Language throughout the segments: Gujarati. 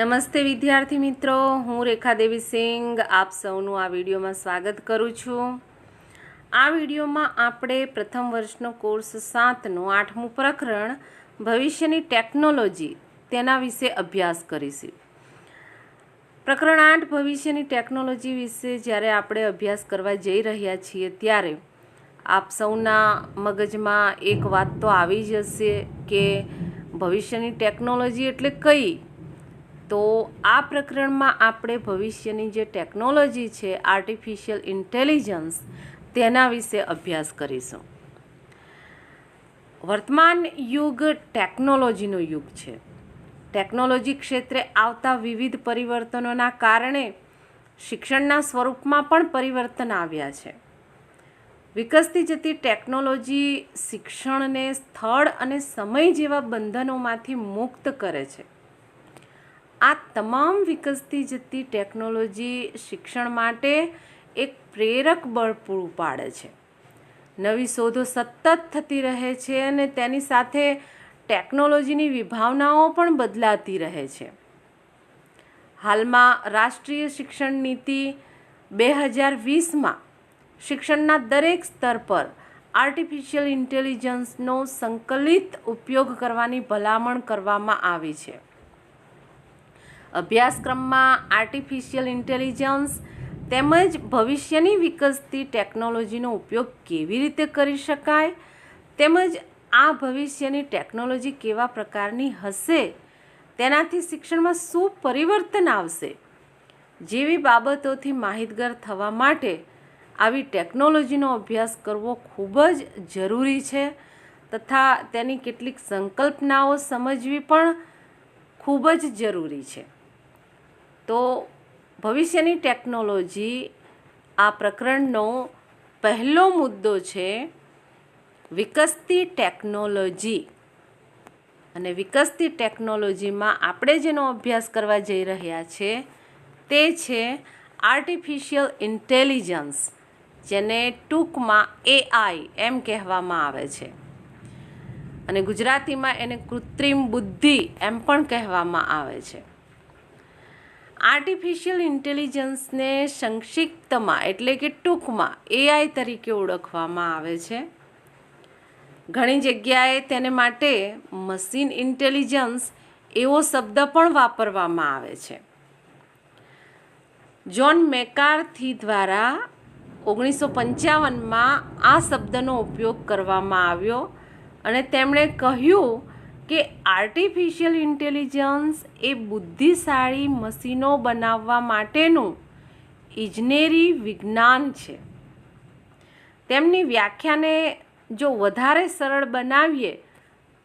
નમસ્તે વિદ્યાર્થી મિત્રો, હું રેખા દેવી સિંઘ. આપ સૌનું આ વિડીયોમાં સ્વાગત કરું છું. આ વિડીયોમાં આપણે પ્રથમ વર્ષનો કોર્સ સાતનું, આઠમું પ્રકરણ, ભવિષ્યની ટેકનોલોજી તેના વિશે અભ્યાસ કરીશું. પ્રકરણ આઠ, ભવિષ્યની ટેકનોલોજી વિશે જ્યારે આપણે અભ્યાસ કરવા જઈ રહ્યા છીએ ત્યારે આપ સૌના મગજમાં એક વાત તો આવી જ હશે કે ભવિષ્યની ટેકનોલોજી એટલે કઈ? તો આ પ્રકરણમાં આપણે ભવિષ્યની જે ટેકનોલોજી છે આર્ટિફિશિયલ ઇન્ટેલિજન્સ તેના વિશે અભ્યાસ કરીશું. વર્તમાન યુગ ટેકનોલોજીનો યુગ છે. ટેકનોલોજી ક્ષેત્રે આવતા વિવિધ પરિવર્તનોના કારણે શિક્ષણના સ્વરૂપમાં પણ પરિવર્તન આવ્યા છે. વિકસતી જતી ટેકનોલોજી શિક્ષણને સ્થળ અને સમય જેવા બંધનોમાંથી મુક્ત કરે છે. આ તમામ વિકસતી જતી ટેકનોલોજી શિક્ષણ માટે એક પ્રેરક બળ પૂરું પાડે છે. નવી શોધો સતત થતી રહે છે અને તેની સાથે ટેકનોલોજીની વિભાવનાઓ પણ બદલાતી રહે છે. હાલમાં રાષ્ટ્રીય શિક્ષણ નીતિ બે હજાર વીસમાં શિક્ષણના દરેક સ્તર પર આર્ટિફિશિયલ ઇન્ટેલિજન્સનો સંકલિત ઉપયોગ કરવાની ભલામણ કરવામાં આવી છે. અભ્યાસક્રમમાં આર્ટિફિશિયલ ઇન્ટેલિજન્સ તેમજ ભવિષ્યની વિકસતી ટેકનોલોજીનો ઉપયોગ કેવી રીતે કરી શકાય? તેમજ આ ભવિષ્યની ટેકનોલોજી કેવા પ્રકારની હશે? તેનાથી શિક્ષણમાં શું પરિવર્તન આવશે? જેવી બાબતોથી માહિતગાર થવા માટે આવી ટેકનોલોજીનો અભ્યાસ કરવો ખૂબ જ જરૂરી છે તથા તેની કેટલીક સંકલ્પનાઓ સમજવી પણ ખૂબ જ જરૂરી છે. તો ભવિષ્યની ટેકનોલોજી આ પ્રકરણનો પહેલો મુદ્દો છે વિકસતી ટેકનોલોજી. અને વિકસતી ટેકનોલોજીમાં આપણે જેનો અભ્યાસ કરવા જઈ રહ્યા છે તે છે આર્ટિફિશિયલ ઇન્ટેલિજન્સ જેને ટૂંકમાં એઆઈ એમ કહેવામાં આવે છે. અને ગુજરાતીમાં એને કૃત્રિમ બુદ્ધિ એમ પણ કહેવામાં આવે છે. આર્ટિફિશિયલ ઇન્ટેલિજન્સને સંક્ષિપ્તમાં એટલે કે ટૂંકમાં એઆઈ તરીકે ઓળખવામાં આવે છે. ઘણી જગ્યાએ તેને માટે મશીન ઇન્ટેલિજન્સ એવો શબ્દ પણ વાપરવામાં આવે છે. જોન મેકાર્થી દ્વારા ઓગણીસો પંચાવનમાં આ શબ્દનો ઉપયોગ કરવામાં આવ્યો અને તેમણે કહ્યું કે આર્ટિફિશિયલ ઇન્ટેલિજન્સ એ બુદ્ધિશાળી મશીનો બનાવવા માટેનું ઇજનેરી વિજ્ઞાન છે. તેમની વ્યાખ્યાને જો વધારે સરળ બનાવીએ,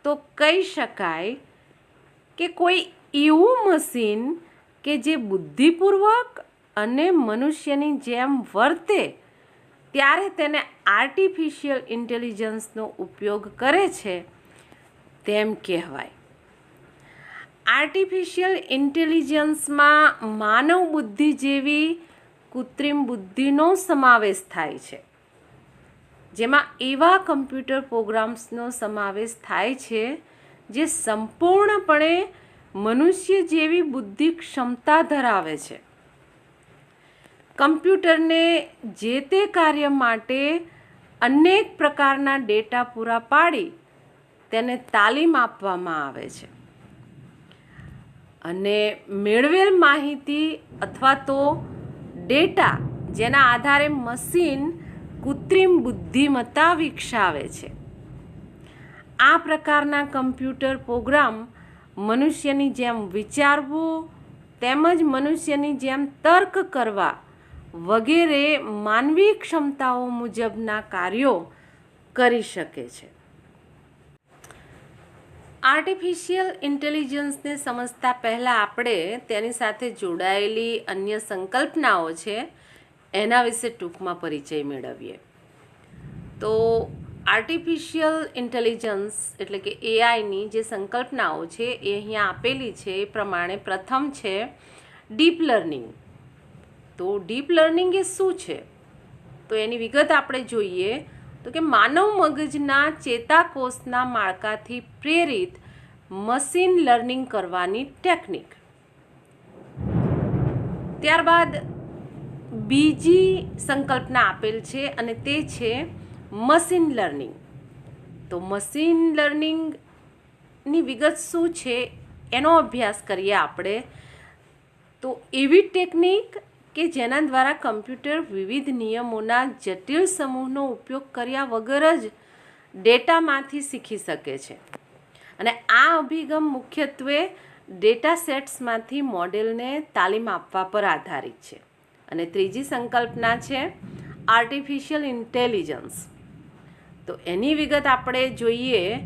તો કહી શકાય કે કોઈ એવું મશીન કે જે બુદ્ધિપૂર્વક અને મનુષ્યની જેમ વર્તે, ત્યારે તેને આર્ટિફિશિયલ ઇન્ટેલિજન્સનો ઉપયોગ કરે છે તેમ કહેવાય. આર્ટિફિશિયલ ઇન્ટેલિજન્સમાં માનવ બુદ્ધિ જેવી કૃત્રિમ બુદ્ધિનો સમાવેશ થાય છે. જેમાં એવા કમ્પ્યુટર પ્રોગ્રામ્સનો સમાવેશ થાય છે જે સંપૂર્ણપણે મનુષ્ય જેવી બુદ્ધિ ક્ષમતા ધરાવે છે. કમ્પ્યુટરને જે તે કાર્ય માટે અનેક પ્રકારના ડેટા પૂરા પાડી તેને તાલીમ આપવામાં આવે છે. અને મેળવેલ માહિતી અથવા તો ડેટા જેના આધારે મશીન કૃત્રિમ બુદ્ધિમત્તા વિકસાવે છે. આ પ્રકારના કમ્પ્યુટર પ્રોગ્રામ મનુષ્યની જેમ વિચારવું તેમજ મનુષ્યની જેમ તર્ક કરવા વગેરે માનવી ક્ષમતાઓ મુજબના કાર્યો કરી શકે છે. આર્ટિફિશિયલ ઇન્ટેલિજન્સને સમજતા પહેલાં આપણે તેની સાથે જોડાયેલી અન્ય સંકલ્પનાઓ છે, એના વિશે ટૂંકમાં પરિચય મેળવીએ. તો આર્ટિફિશિયલ ઇન્ટેલિજન્સ એટલે કે એઆઈની જે સંકલ્પનાઓ છે, એ અહીંયા આપેલી છે, એ પ્રમાણે પ્રથમ છે ડીપ લર્નિંગ તો ડીપ લર્નિંગ એ શું છે? તો એની વિગત આપણે જોઈએ. તો કે માનવ મગજના ચેતાકોષના માળખાથી પ્રેરિત મશીન લર્નિંગ કરવાની ટેકનિક. ત્યારબાદ બીજી સંકલ્પના આપેલ છે અને તે છે મશીન લર્નિંગ. તો મશીન લર્નિંગની વિગત શું છે એનો અભ્યાસ કરીએ આપણે. તો એવી ટેકનિક કે જેના દ્વારા કમ્પ્યુટર વિવિધ નિયમોના જટિલ સમૂહનો ઉપયોગ કર્યા વગર જ ડેટામાંથી શીખી શકે છે. અને આ અભિગમ મુખ્યત્વે ડેટા સેટ્સમાંથી મોડેલને તાલીમ આપવા પર આધારિત છે. અને ત્રીજી સંકલ્પના છે આર્ટિફિશિયલ ઇન્ટેલિજન્સ તો એની વિગત આપણે જોઈએ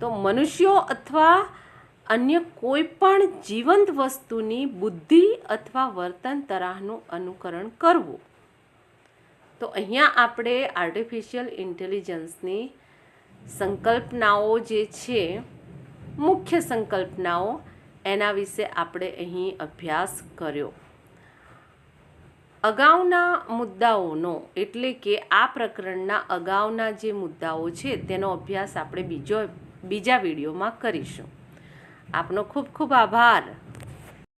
તો મનુષ્યો અથવા અન્ય કોઈ પણ જીવંત વસ્તુની બુદ્ધિ અથવા વર્તન તરાહનું અનુકરણ કરવું. તો અહીંયા આપણે આર્ટિફિશિયલ ઇન્ટેલિજન્સની સંકલ્પનાઓ જે છે, મુખ્ય સંકલ્પનાઓ, એના વિશે આપણે અહીં અભ્યાસ કર્યો. અગાઉના મુદ્દાઓનો, એટલે કે આ પ્રકરણના અગાઉના જે મુદ્દાઓ છે, તેનો અભ્યાસ આપણે બીજો, બીજા વિડીયોમાં કરીશું. આપનો ખૂબ ખૂબ આભાર